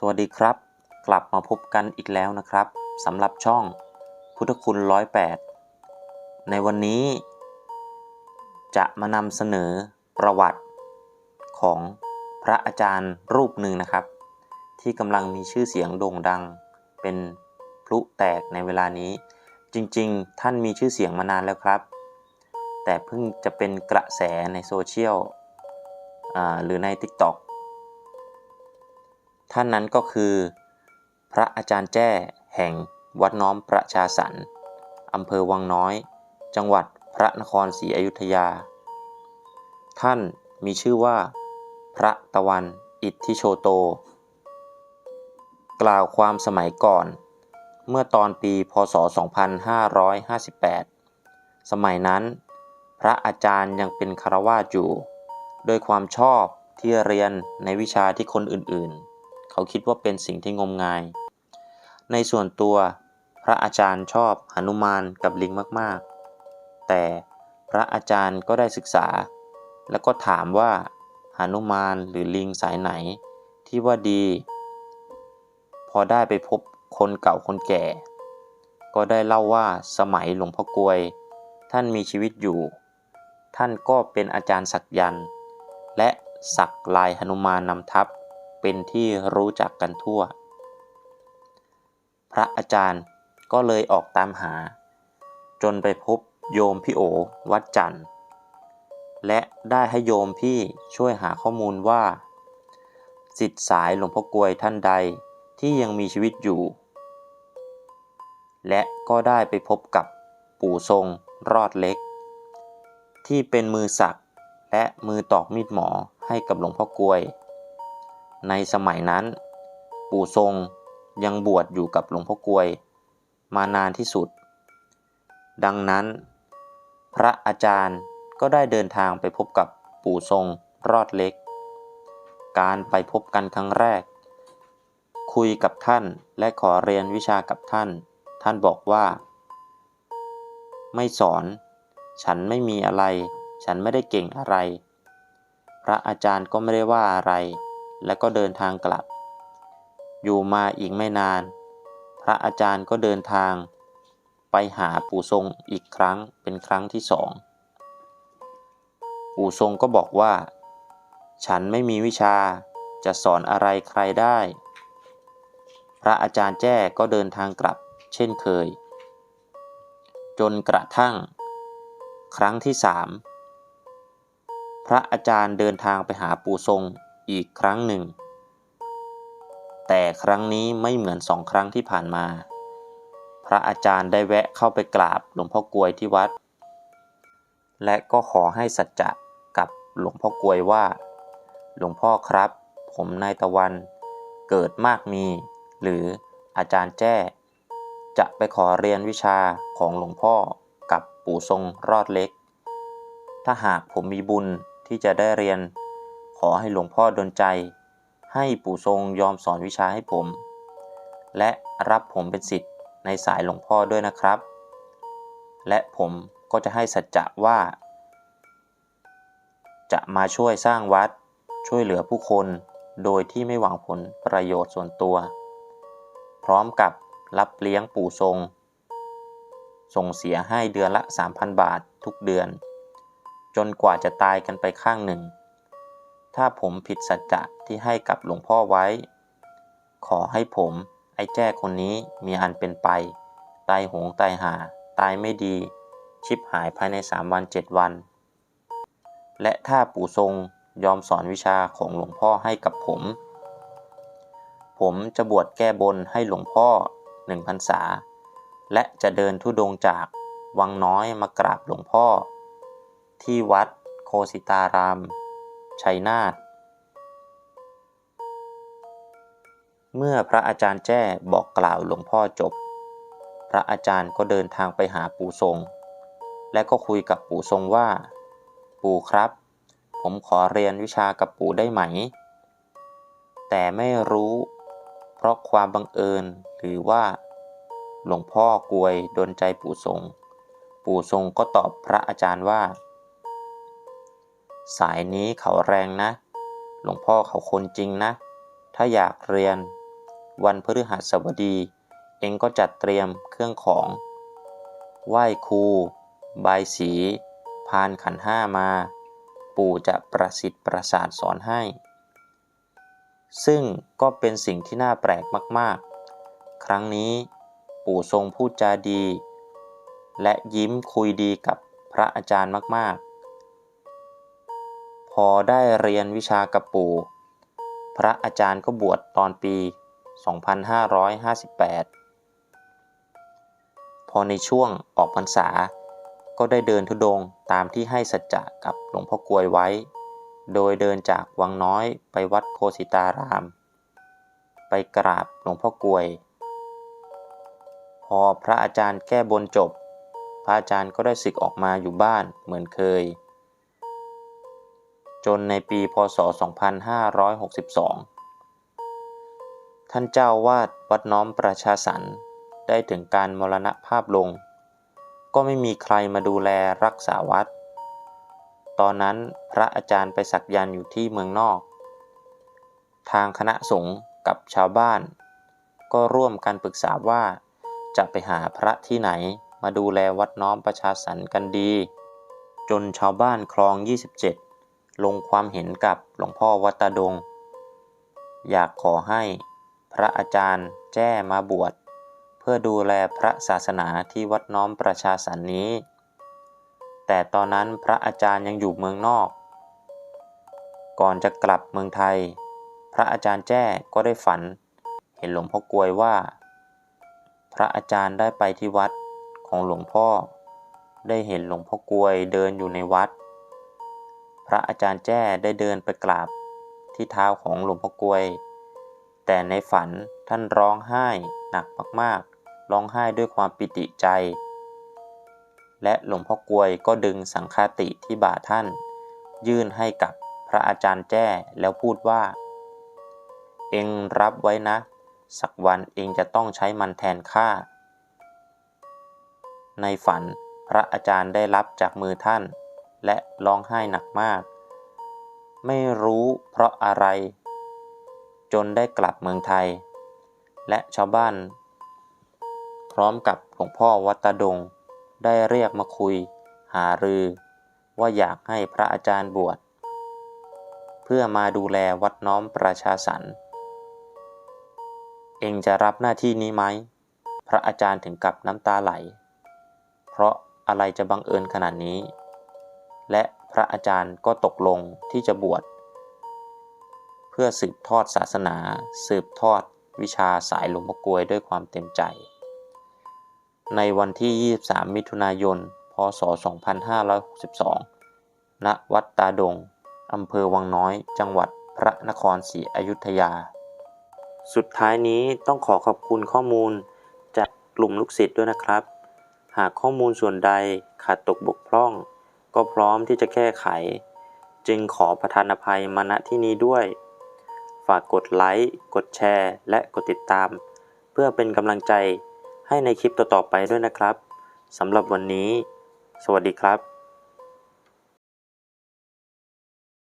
สวัสดีครับ กลับมาพบกันอีกแล้วนะครับสำหรับช่องพุทธคุณร้อยแปดในวันนี้ จะมานำเสนอประวัติของพระอาจารย์รูปหนึ่งนะครับ ที่กำลังมีชื่อเสียงโด่งดัง เป็นพลุแตกในเวลานี้ จริงๆ ท่านมีชื่อเสียงมานานแล้วครับ แต่เพิ่งจะเป็นกระแสในโซเชียลหรือใน TikTok ท่านนั้นก็คือ พระอาจารย์แจ้แห่งวัดน้อมประชาสรรค์อำเภอวังน้อย จังหวัดพระนครศรีอยุธยา ท่านมีชื่อว่า พระตะวันอิทธิโชโต กล่าวความสมัยก่อน เมื่อตอนปีพศ 2558 สมัยนั้น พระอาจารย์ยังเป็นคารวาสอยู่ โดยความชอบที่เรียนในวิชาที่คนอื่นๆ เขาคิดว่าเป็นสิ่งที่งมงาย ในส่วนตัวพระอาจารย์ชอบหนุมานกับลิงมากๆ แต่พระอาจารย์ก็ได้ศึกษา แล้วก็ถามว่าหนุมานหรือลิงสายไหนที่ว่าดี พอได้ไปพบคนเก่าคนแก่ ก็ได้เล่าว่าสมัยหลวงพ่อกลวย ท่านมีชีวิตอยู่ ท่านก็เป็นอาจารย์สักยันต์และสักลายหนุมานนำทัพ เป็นที่รู้จักกันทั่ว พระอาจารย์ก็เลยออกตามหา จนไปพบโยมพี่โอวัดจันทร์ และได้ให้โยมพี่ช่วยหาข้อมูลว่าสิทธิ์สายหลวงพ่อกลวยท่านใดที่ยังมีชีวิตอยู่ และก็ได้ไปพบกับปู่ทรงรอดเล็ก ที่เป็นมือสักและมือตอกมีดหมอให้กับหลวงพ่อกลวย ในสมัยนั้น ปู่ทรงยังบวชอยู่กับหลวงพ่อกวย มานานที่สุด ดังนั้น พระอาจารย์ก็ได้เดินทางไปพบกับปู่ทรงรอดเล็ก การไปพบกันครั้งแรก คุยกับท่านและขอเรียนวิชากับท่าน ท่านบอกว่า ไม่สอน ฉันไม่มีอะไร ฉันไม่ได้เก่งอะไร พระอาจารย์ก็ไม่ได้ว่าอะไร และก็เดินทางกลับ อยู่มาอีกไม่นาน พระอาจารย์ก็เดินทาง ไปหาปู่ทรงอีกครั้งเป็นครั้งที่สองปู่ทรงก็บอกว่า ฉันไม่มีวิชาจะสอนอะไรใครได้ พระอาจารย์แจ้ก็เดินทางกลับเช่นเคย จนกระทั่ง ครั้งที่สามพระอาจารย์เดินทางไปหาปู่ทรง อีกครั้งหนึ่ง แต่ครั้งนี้ไม่เหมือนสองครั้งที่ผ่านมา พระอาจารย์ได้แวะเข้าไปกราบหลวงพ่อกลวยที่วัด และก็ขอให้สัจจะกับหลวงพ่อกลวยว่า หลวงพ่อครับ ผมนายตะวันเกิดมากมี หรืออาจารย์แจ้ จะไปขอเรียนวิชาของหลวงพ่อกับปู่ทรงรอดเล็ก ถ้าหากผมมีบุญที่จะได้เรียน ขอให้หลวงพ่อดลใจ ให้ปู่ทรงยอมสอนวิชาให้ผม และรับผมเป็นศิษย์ในสายหลวงพ่อด้วยนะครับ และผมก็จะให้สัจจะว่า จะมาช่วยสร้างวัด ช่วยเหลือผู้คนโดยที่ไม่หวังผลประโยชน์ส่วนตัว พร้อมกับรับเลี้ยงปู่ทรง ส่งเสียให้เดือนละ 3,000 บาททุกเดือน จนกว่าจะตายกันไปข้างหนึ่ง ถ้าผมผิดสัจจะที่ให้กับหลวงพ่อไว้ ขอให้ผม ไอ้แจ้คนนี้มีอันเป็นไป ตายโหงตายหา ตายไม่ดี ชิบหายภายใน3วัน7วัน และถ้าปู่ทรงยอมสอนวิชาของหลวงพ่อให้กับผม ผมจะบวชแก้บนให้หลวงพ่อหนึ่งพรรษา และจะเดินทุดงค์จากวังน้อยมากราบหลวงพ่อ ที่วัดโคสิตาราม ชัยนาทเมื่อพระอาจารย์แจ้บอกกล่าวหลวงพ่อจบ พระอาจารย์ก็เดินทางไปหาปู่ทรง และก็คุยกับปู่ทรงว่า ปู่ครับ ผมขอเรียนวิชากับปู่ได้ไหม แต่ไม่รู้ เพราะความบังเอิญหรือว่า หลวงพ่อกลวยโดนใจปู่ทรง ปู่ทรงก็ตอบพระอาจารย์ว่า สายนี้เขาแรงนะ หลวงพ่อเขาคนจริงนะ ถ้าอยากเรียน วันพฤหัสบดี เองก็จัดเตรียมเครื่องของ ไหว้ครูบายสี พานขันห้ามา ปู่จะประสิทธิ์ประสาทสอนให้ ซึ่งก็เป็นสิ่งที่น่าแปลกมากๆ ครั้งนี้ปู่ทรงพูดจาดี และยิ้มคุยดีกับพระอาจารย์มากๆ พอได้เรียนวิชากับปู่ พระอาจารย์ก็บวชตอนปี 2558 พอในช่วงออกพรรษา ก็ได้เดินทุดงค์ตามที่ให้สัจจะกับหลวงพ่อกลวยไว้ โดยเดินจากวังน้อยไปวัดโคสิตาราม ไปกราบหลวงพ่อกลวย พอพระอาจารย์แก้บนจบ พระอาจารย์ก็ได้สึกออกมาอยู่บ้านเหมือนเคย จนในปีพศ 2562 ท่านเจ้าวาดวัดน้อมประชาสรรได้ถึงการมรณภาพลง ก็ไม่มีใครมาดูแลรักษาวัด ตอนนั้นพระอาจารย์ไปสักยันอยู่ที่เมืองนอก ทางคณะสงฆ์กับชาวบ้าน ก็ร่วมกันปรึกษาว่าจะไปหาพระที่ไหนมาดูแลวัดน้อมประชาสรรกันดี จนชาวบ้านคลอง 27 ลงความเห็นกับหลวงพ่อวัดตาดง อยากขอให้พระอาจารย์แจ้มาบวช เพื่อดูแลพระศาสนาที่วัดน้อมประชาสรรนี้ แต่ตอนนั้นพระอาจารย์ยังอยู่เมืองนอก ก่อนจะกลับเมืองไทย พระอาจารย์แจ้ก็ได้ฝัน เห็นหลวงพ่อกวยว่า พระอาจารย์ได้ไปที่วัดของหลวงพ่อ ได้เห็นหลวงพ่อกวยเดินอยู่ในวัด พระอาจารย์แจ้ได้เดินไปกราบที่เท้าของหลวงพ่อกลวย แต่ในฝันท่านร้องไห้หนักมากๆ ร้องไห้ด้วยความปิติใจ และหลวงพ่อกลวยก็ดึงสังฆาติที่บ่าท่าน ยื่นให้กับพระอาจารย์แจ้แล้วพูดว่า เองรับไว้นะ สักวันเองจะต้องใช้มันแทนข้า ในฝันพระอาจารย์ได้รับจากมือท่าน และร้องไห้หนักมาก ไม่รู้เพราะอะไร จนได้กลับเมืองไทย และชาวบ้าน พร้อมกับหลวงพ่อวัดตาดง ได้เรียกมาคุยหารือ ว่าอยากให้พระอาจารย์บวช เพื่อมาดูแลวัดน้อมประชาสรรค์เองจะรับหน้าที่นี้ไหม พระอาจารย์ถึงกับน้ำตาไหล เพราะอะไรจะบังเอิญขนาดนี้ และพระอาจารย์ก็ตกลงที่จะบวช เพื่อสืบทอดศาสนา สืบทอดวิชาสายหลวงพ่อกลวยด้วยความเต็มใจ ในวันที่ 23 มิถุนายน พศ 2562 ณ วัดตาดง อำเภอวังน้อย จังหวัดพระนครศรีอยุธยา สุดท้ายนี้ต้องขอขอบคุณข้อมูลจากกลุ่มลูกศิษย์ด้วยนะครับ หากข้อมูลส่วนใดขาดตกบกพร่อง ก็พร้อมที่จะแก้ไข จึงขอประทานอภัยมาณที่นี้ด้วย ฝากกดไลค์ กดแชร์ และกดติดตาม เพื่อเป็นกำลังใจให้ในคลิปต่อๆไปด้วยนะครับสำหรับวันนี้ สวัสดีครับ